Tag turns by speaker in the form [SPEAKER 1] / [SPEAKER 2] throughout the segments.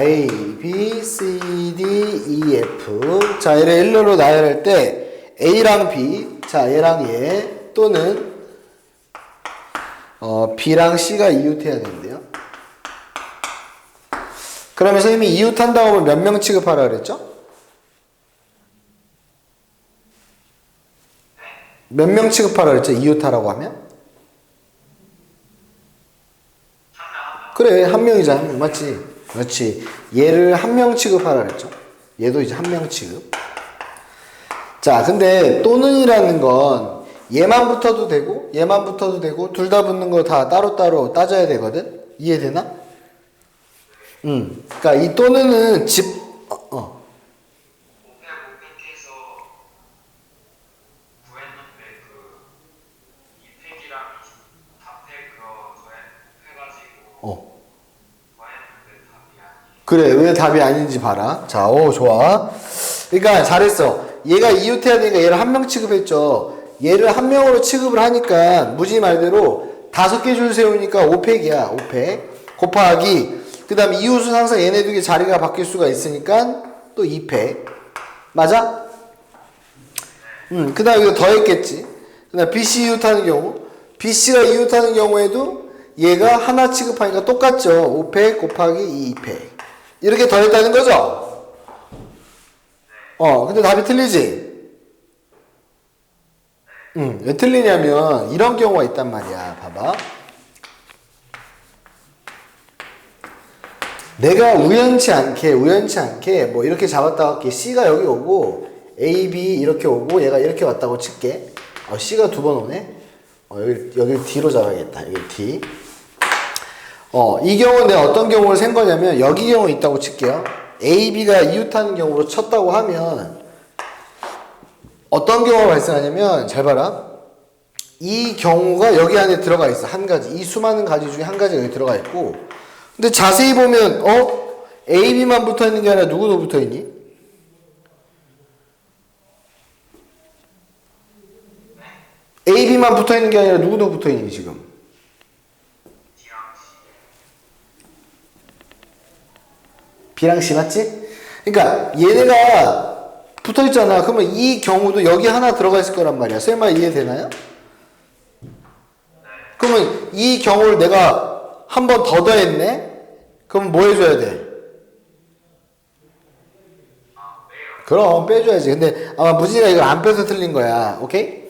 [SPEAKER 1] A, B, C, D, E, F. 자, 얘를 일렬로 나열할 때 A랑 B, 자, 얘랑 얘 또는 어, B랑 C가 이웃해야 되는데요. 그러면 선생님이 이웃한다고 하면 몇 명 취급하라 그랬죠? 몇 명 취급하라 그랬죠? 이웃하라고 하면? 그래, 한 명이잖아. 맞지? 그렇지. 얘를 한 명 취급하라 그랬죠? 얘도 이제 한 명 취급. 자, 근데 또는이라는 건 얘만 붙어도 되고, 얘만 붙어도 되고, 둘 다 붙는 거 다 따로따로 따져야 되거든? 이해되나? 음. 그니까 이 또는은 집, 어, 어.
[SPEAKER 2] 그
[SPEAKER 1] 어.
[SPEAKER 2] 더했는데 답이 아니에요.
[SPEAKER 1] 그래, 왜 답이 아닌지 봐라. 자, 오, 좋아. 그러니까 잘했어. 얘가 이웃해야 되니까 얘를 한 명 취급했죠. 얘를 한 명으로 취급을 하니까 무지 말대로 다섯 개 줄 세우니까 5팩이야. 5팩. 곱하기. 그 다음에 이웃은 항상 얘네 두 개 자리가 바뀔 수가 있으니까 또 2팩. 맞아? 음, 그 다음에 이거 더했겠지. 그 다음 BC 이웃하는 경우. BC가 이웃하는 경우에도 얘가 하나 취급하니까 똑같죠. 5팩 곱하기 2팩. 이렇게 더했다는 거죠? 어, 근데 답이 틀리지? 응, 왜 틀리냐면, 이런 경우가 있단 말이야. 봐봐. 내가 우연치 않게, 우연치 않게, 뭐, 이렇게 이렇게 C가 여기 오고, A, B 이렇게 오고, 얘가 이렇게 왔다고 칠게. 어, C가 두 번 오네? 어, 여기, 여기 D로 잡아야겠다. 여기 D. 어, 이 경우는 내가 어떤 경우를 센 거냐면, 여기 경우 있다고 칠게요. A, B가 이웃하는 경우로 쳤다고 하면, 어떤 경우가 발생하냐면, 잘 봐라. 이 경우가 여기 안에 들어가 있어. 한 가지. 이 수많은 가지 중에 한 가지가 여기 들어가 있고, 근데 자세히 보면, 어? A, B만 붙어 있는 게 아니라 누구도 붙어 있니? A, B만 붙어 있는 게 아니라 누구도 붙어 있니, 지금? B랑 C 맞지? 그러니까 얘네가 붙어 있잖아. 그러면 이 경우도 여기 하나 들어가 있을 거란 말이야. 쌤아 이해되나요? 그러면 이 경우를 내가 한 번 더 더했네? 그럼 뭐 해줘야 돼? 그럼 빼줘야지. 근데 아마 무진이가 이걸 안 빼서 틀린 거야. 오케이?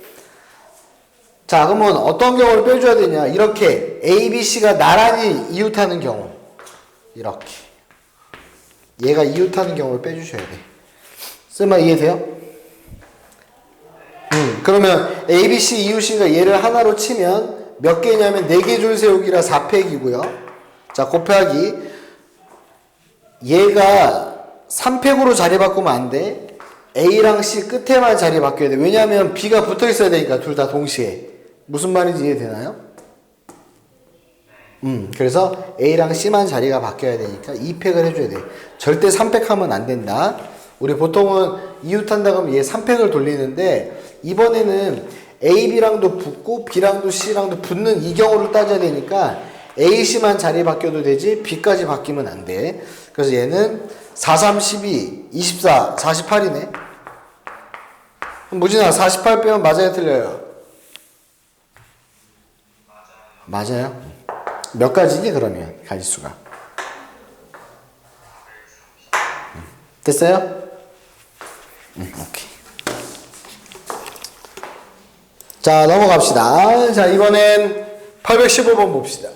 [SPEAKER 1] 자, 그러면 어떤 경우를 빼줘야 되냐? 이렇게 A, B, C가 나란히 이웃하는 경우. 이렇게. 얘가 이웃하는 경우를 빼주셔야 돼. 쓸마 이해돼요? 음, 그러면 A, B, C 이웃이니까 얘를 하나로 치면 몇 개냐면 4개 줄 세우기라 4팩이고요. 자, 곱하기 얘가 3팩으로 자리 바꾸면 안 돼. A랑 C 끝에만 자리 바뀌어야 돼. 왜냐하면 B가 붙어 있어야 되니까 둘 다 동시에. 무슨 말인지 이해되나요? 음, 그래서 A랑 C만 자리가 바뀌어야 되니까 2팩을 해줘야 돼. 절대 3팩 하면 안 된다. 우리 보통은 이웃한다 그러면 얘 3팩을 돌리는데 이번에는 A, B랑도 붙고 B랑도 C랑도 붙는 이 경우를 따져야 되니까 A, C만 자리 바뀌어도 되지 B까지 바뀌면 안 돼. 그래서 얘는 4, 3, 12, 24, 48이네. 무진아 48 빼면 맞아요 틀려요? 맞아요. 몇 가지니 그러면 가지수가 음, 됐어요? 음, 오케이. 자 넘어갑시다. 자 이번엔 815번 봅시다.